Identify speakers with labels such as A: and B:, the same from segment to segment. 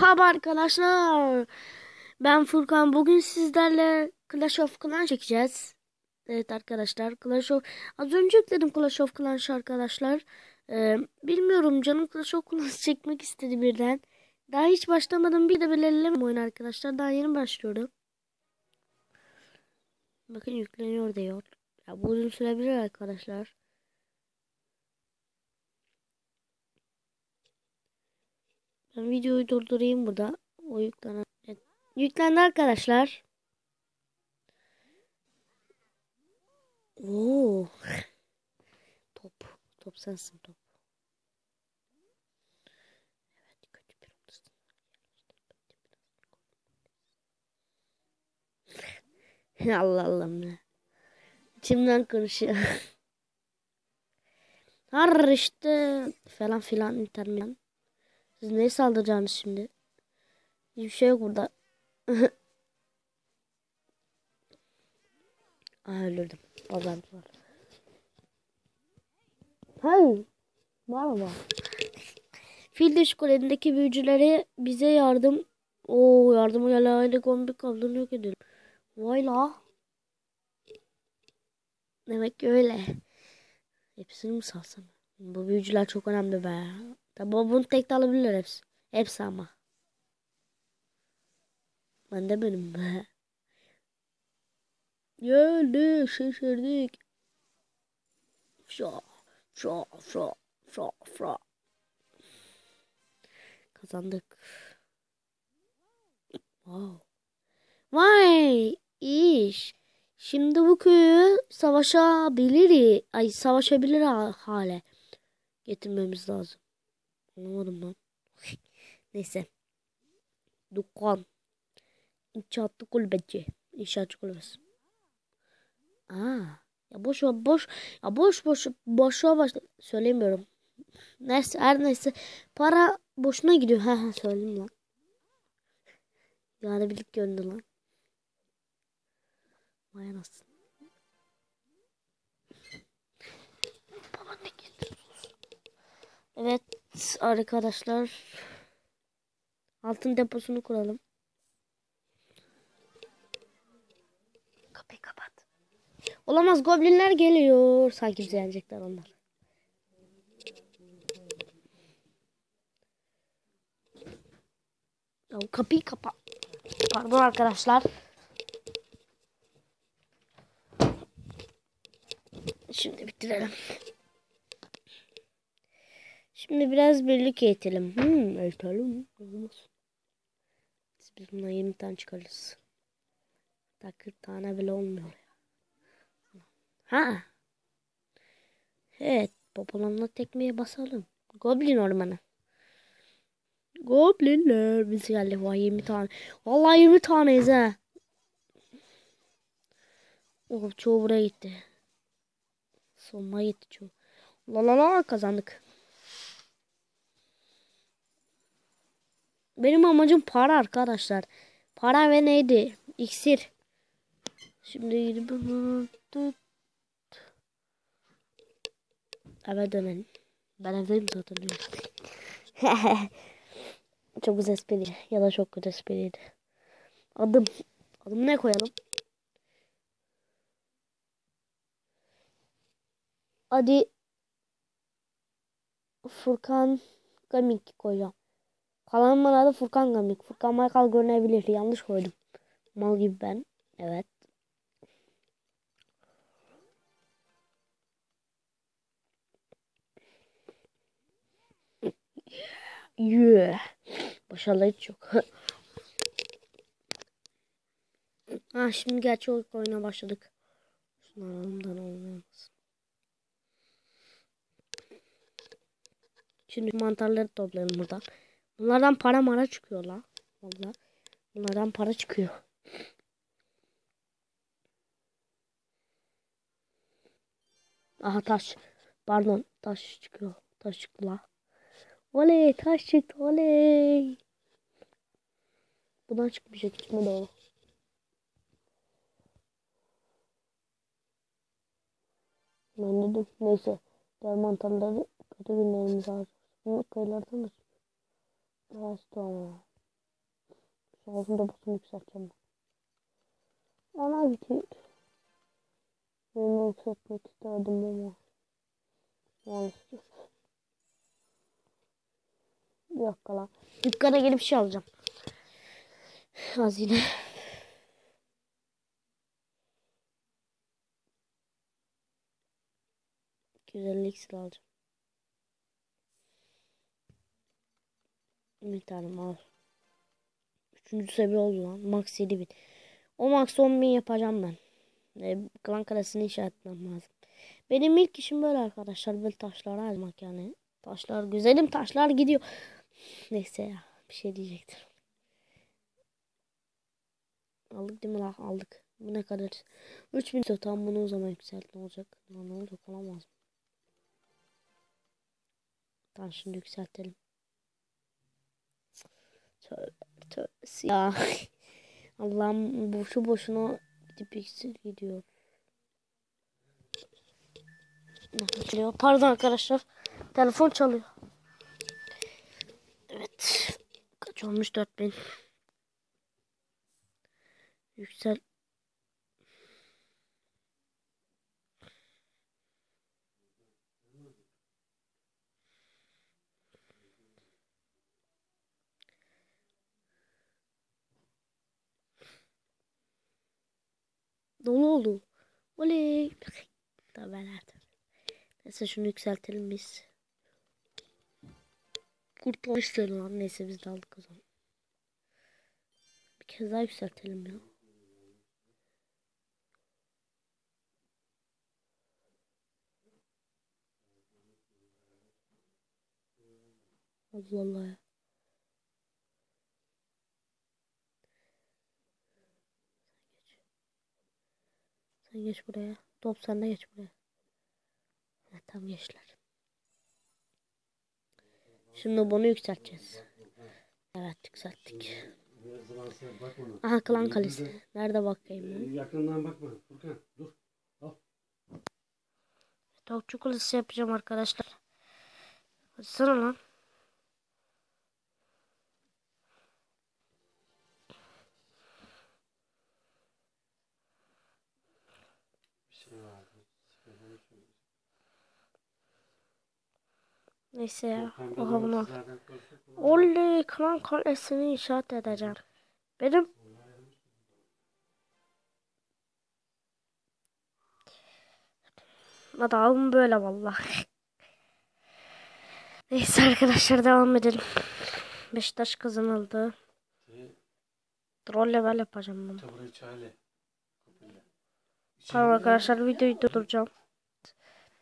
A: Merhaba arkadaşlar. Ben Furkan. Bugün sizlerle Clash of Clans çekeceğiz. Evet arkadaşlar. Clash of... Az önce yükledim Clash of Clans arkadaşlar. Ee, bilmiyorum canım Clash of Clans çekmek istedi birden. Daha hiç başlamadım. Bir de belirlemem oyun arkadaşlar. Daha yeni başlıyorum. Bakın yükleniyor diyor. Ya bu uzun sürebilir arkadaşlar. Ben videoyu durdurayım burada. O yüklenen. Evet. Yüklendi arkadaşlar. Oo. top. Top sensin top. Allah Allah ne. İçimden konuşuyor. Har işte falan filan internet. Siz neye saldıracaksınız şimdi? Hiçbir şey yok burada. Aa, öldürdüm. Pazar var. Hayır. Merhaba. Fil Dişi Kule'ndeki büyücüleri bize yardım. Oo yardıma gelen aile kombi kablonu yok edelim. Vay la. Demek ki öyle. Hepsini mi salsam? Bu büyücüler çok önemli be. Tabi bunu tek de alabilirler hepsi. Hepsi ama. Ben de benim be. Geldik şaşırdık. Şa şa şa şa şa. Kazandık. Wow. Vay iş. Şimdi bu köyü savaşabilir, ay savaşabilir hale getirmemiz lazım. Anlamadım lan. Neyse. Dükkan. İnşaatlı kulübeci. İnşaatçı kulübesi. Aa. Ya boş boş ya boş boş boşa baş söylemiyorum. Neyse her neyse para boşuna gidiyor. Ha ha söyleyeyim lan. Yani birlik gönlü lan. Vay anasını. Evet arkadaşlar. Altın deposunu kuralım. Kapıyı kapat. Olamaz goblinler geliyor. Sanki bize yenecekler onlar. Ya kapıyı kapat. Pardon arkadaşlar. Şimdi bitirelim. Şimdi biraz birlik eğitelim. Hmm, eğitelim. Olmaz. Biz, bundan 20 tane çıkarırız. Daha 40 tane bile olmuyor. Ha. Evet. Popolanla tekmeye basalım. Goblin ormanı. Goblinler. Biz geldik. Vay 20 tane. Vallahi 20 taneyiz ha. Oh çoğu buraya gitti. Sonuna gitti çoğu. La la la kazandık. Benim amacım para arkadaşlar. Para ve neydi? İksir. Şimdi gidip eve dönelim. Ben evdeyim zaten. çok güzel espri ya da çok kötü espriydi. Adım. Adım ne koyalım? Hadi Furkan Gamik koyacağım. Kalanın adı Furkan Gamik. Furkan Michael görünebilir. Yanlış koydum. Mal gibi ben. Evet. Yeah. Başarılı hiç yok. ha şimdi gerçek oyuna başladık. Şunları alalım olmaz. Şimdi mantarları toplayalım buradan. Bunlardan para mara çıkıyor la. Valla. Bunlardan para çıkıyor. Aha taş. Pardon taş çıkıyor. Taş çıktı la. Oley taş çıktı oley. Buradan çıkmayacak içime doğru. Ben dedim neyse. Diğer mantarları kötü günlerimiz harcıyoruz. Kayılardan da çıkıyor. Rastoma. Ağzım da basını yükselteceğim. Ana ki. Benim yükseltmek isterdim ama. Maalesef. Bir dakika lan. Dükkana gelip şey alacağım. Hazine. Güzellik iksir alacağım. Bir tane al. Üçüncü seviye oldu lan. Max 7000. O max 10000 yapacağım ben. E, klan kalesini inşa etmem lazım. Benim ilk işim böyle arkadaşlar. Böyle taşları almak yani. Taşlar güzelim taşlar gidiyor. Neyse ya. Bir şey diyecektim. Aldık değil mi lan? Aldık. Bu ne kadar? 3000 tam bunu o zaman yükselt olacak? Ne olacak olamaz mı? Tamam şimdi yükseltelim. Tövbe ya. Allah'ım boşu boşuna gidip iksir gidiyor. Çalıyor. Pardon arkadaşlar. Telefon çalıyor. Evet. Kaç olmuş 4000. Yüksel. Dolu oldu. Oley. Tabeler. Neyse şunu yükseltelim biz. Kurtulmuştur lan. Neyse biz de aldık o zaman. Bir kez daha yükseltelim ya. Allah Allah ya. Sen geç buraya. Top sen de geç buraya. Evet, tam geçtiler. Şimdi bunu yükselteceğiz. Evet yükselttik. Aha klan kalesi. Nerede bakayım?
B: Yakından bakma. Furkan dur. Al.
A: Tavukçu kulesi yapacağım arkadaşlar. Sana lan.
B: Bir şey vardı. Söylemek istiyorum.
A: Neyse ya. Oha bunu. Oley klan kalesini inşaat edeceğim. Benim adamım böyle vallahi. Neyse arkadaşlar devam edelim. Beşiktaş kazanıldı. Troll level yapacağım bunu. Tamam arkadaşlar videoyu durduracağım.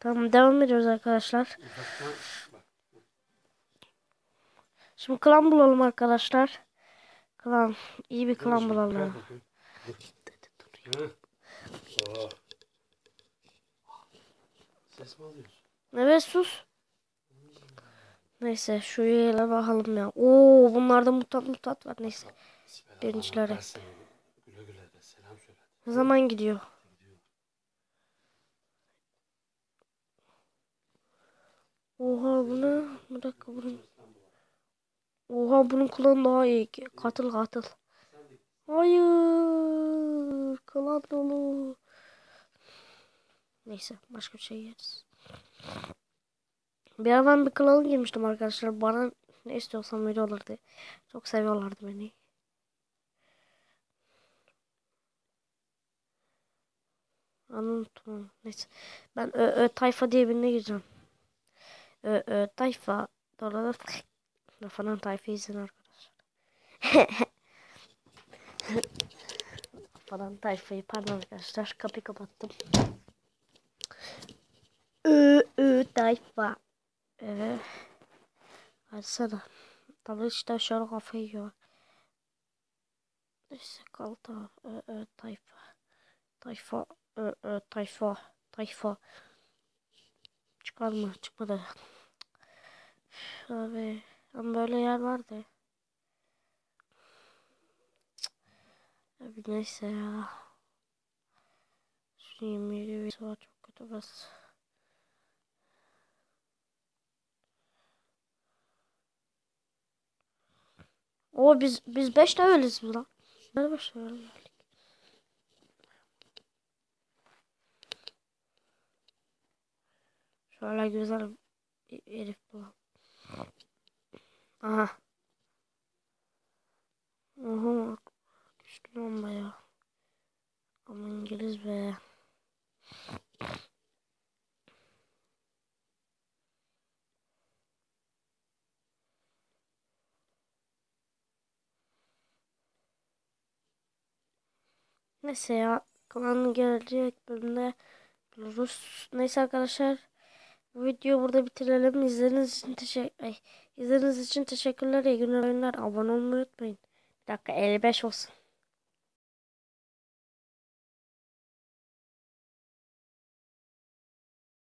A: Tamam devam ediyoruz arkadaşlar. Şimdi klan bulalım arkadaşlar. Klan. iyi bir klan bulalım.
B: Oh. Ses mi alıyorsun?
A: Evet sus. Neyse şu üyeyle bakalım ya. Oo bunlarda mutat mutat var neyse. Birincilere. Ne zaman gidiyor? Oha bu ne? Bir dakika bunun. Oha bunun klanı daha iyi. Katıl katıl. Hayır. Klan dolu. Neyse başka bir şey yeriz. Bir ara ben bir klana girmiştim arkadaşlar. Bana ne istiyorsam veriyorlardı. Çok seviyorlardı beni. Unuttum. Neyse. Ben ö, ö, tayfa diye birine gireceğim. Ö, ö, tayfa. Dolar falan tayfa izin arkadaşlar. falan tayfayı pardon arkadaşlar. Kapıyı kapattım. Ö, ö, tayfa. Evet. Hadi sana. Tabii işte aşağı kafayı yiyor. Neyse kaldı. Ö, ö, tayfa. Tayfa. Ö, ö, tayfa. Tayfa. Çıkarma. Çıkmadı. Abi. Ama böyle yer vardı. Abi neyse ya. Şu 27 bir var çok kötü burası. O biz biz 5 leveliz mi lan? Ben 5 level geldik. Şöyle güzel bir herif bulalım. Aha. Oha. Güçlü bomba ya. Ama İngiliz be. Neyse ya. Kalanın gelecek bölümde buluruz. Neyse arkadaşlar. Bu videoyu burada bitirelim. İzlediğiniz için teşekkür izlediğiniz için teşekkürler. İyi günler. Abone olmayı unutmayın. Bir dakika 55 olsun.